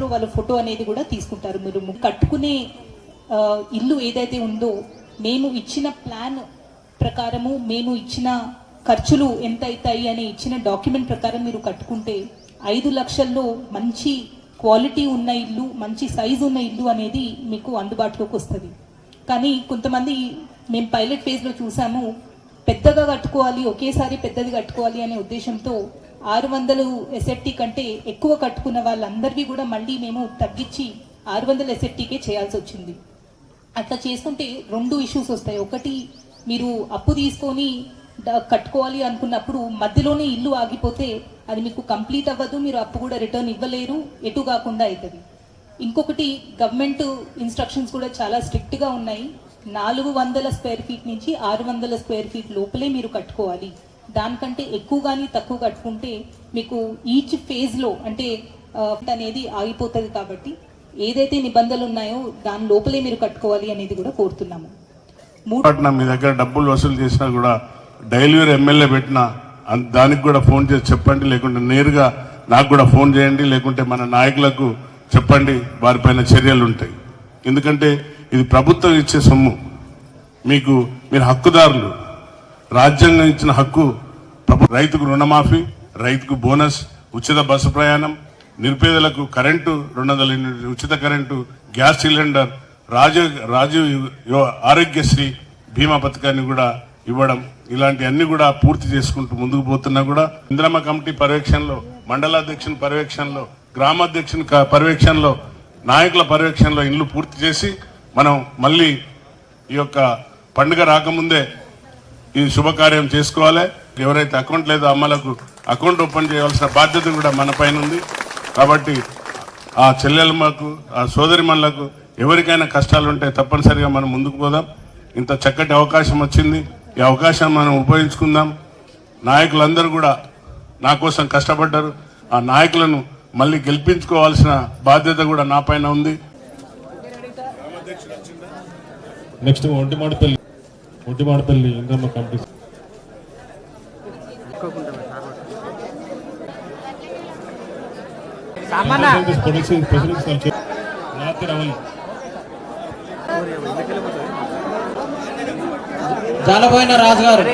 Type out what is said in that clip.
లో వాళ్ళ ఫోటో అనేది కూడా తీసుకుంటారు. మీరు కట్టుకునే ఇల్లు ఏదైతే ఉందో మేము ఇచ్చిన ప్లాన్ ప్రకారము మేము ఇచ్చిన ఖర్చులు ఎంత అవుతాయి అని ఇచ్చిన డాక్యుమెంట్ ప్రకారం మీరు కట్టుకుంటే ఐదు లక్షల్లో మంచి క్వాలిటీ ఉన్న ఇల్లు మంచి సైజు ఉన్న ఇల్లు అనేది మీకు అందుబాటులోకి వస్తుంది. కానీ కొంతమంది మేము పైలట్ ఫేజ్లో చూసాము పెద్దగా కట్టుకోవాలి ఒకేసారి పెద్దది కట్టుకోవాలి అనే ఉద్దేశంతో ఆరు వందలు ఎస్ఎఫ్టీ కంటే ఎక్కువ కట్టుకున్న వాళ్ళందరివి కూడా మళ్ళీ మేము తగ్గించి ఆరు వందల ఎస్ఎఫ్టీకే చేయాల్సి వచ్చింది. అట్లా చేసుకుంటే రెండు ఇష్యూస్ వస్తాయి. ఒకటి మీరు అప్పు తీసుకొని కట్టుకోవాలి అనుకున్నప్పుడు మధ్యలోనే ఇల్లు ఆగిపోతే అది మీకు కంప్లీట్ అవ్వదు మీరు అప్పు కూడా రిటర్న్ ఇవ్వలేరు ఎటు కాకుండా అవుతుంది ఇంకొకటి గవర్నమెంట్ ఇన్స్ట్రక్షన్స్ కూడా చాలా స్ట్రిక్ట్గా ఉన్నాయి. నాలుగు వందల స్క్వేర్ ఫీట్ నుంచి ఆరు వందల స్క్వేర్ ఫీట్ లోపలే మీరు కట్టుకోవాలి. దానికంటే ఎక్కువ కానీ తక్కువ కట్టుకుంటే మీకు ఈచ్ ఫేజ్లో అంటే అనేది ఆగిపోతుంది కాబట్టి ఏదైతే నిబంధనలు ఉన్నాయో దాని లోపలే మీరు కట్టుకోవాలి అనేది కూడా కోరుతున్నాము. మూడు మీ దగ్గర డబ్బులు వసూలు చేసినా కూడా డైలీవేర్ ఎమ్మెల్యే పెట్టినా దానికి కూడా ఫోన్ చేసి చెప్పండి లేకుంటే నేరుగా నాకు కూడా ఫోన్ చేయండి లేకుంటే మన నాయకులకు చెప్పండి వారిపైన చర్యలు ఉంటాయి. ఎందుకంటే ఇది ప్రభుత్వం ఇచ్చే సొమ్ము. మీకు మీరు హక్కుదారులు. రాజ్యాంగం ఇచ్చిన హక్కు రైతుకు రుణమాఫీ రైతుకు బోనస్ ఉచిత బస్సు ప్రయాణం నిరుపేదలకు కరెంటు రెండు వందల ఉచిత కరెంటు గ్యాస్ సిలిండర్ రాజు రాజు ఆరోగ్యశ్రీ బీమా పథకాన్ని కూడా ఇవ్వడం ఇలాంటివన్నీ కూడా పూర్తి చేసుకుంటూ ముందుకు పోతున్నా కూడా ఇంద్రమ కమిటీ పర్యవేక్షణలో మండలాధ్యక్షుని పర్యవేక్షణలో గ్రామాధ్యక్షుని పర్యవేక్షణలో నాయకుల పర్యవేక్షణలో ఇండ్లు పూర్తి చేసి మనం మళ్ళీ ఈ యొక్క పండుగ రాకముందే ఈ శుభకార్యం చేసుకోవాలి. ఎవరైతే అకౌంట్ లేదో అమ్మలకు అకౌంట్ ఓపెన్ చేయవలసిన బాధ్యత కూడా మన పైన ఉంది. కాబట్టి ఆ చెల్లెలమ్మకు ఆ సోదరిమణులకు ఎవరికైనా కష్టాలు ఉంటే తప్పనిసరిగా మనం ముందుకు పోదాం. ఇంత చక్కటి అవకాశం వచ్చింది. ఈ అవకాశం మనం ఉపయోగించుకుందాం. నాయకులందరూ కూడా నా కోసం కష్టపడ్డారు. ఆ నాయకులను మళ్ళీ గెలిపించుకోవాల్సిన బాధ్యత కూడా నా పైన ఉంది. నెక్స్ట్ ఒంటిమాడపల్లి ముద్దివాడపల్లి ఇంకమ్మ కమిటీ ప్రొడక్షన్ ప్రశ్నించాలి రాత్రి రావాలి జాలపోయిన రాజు గారు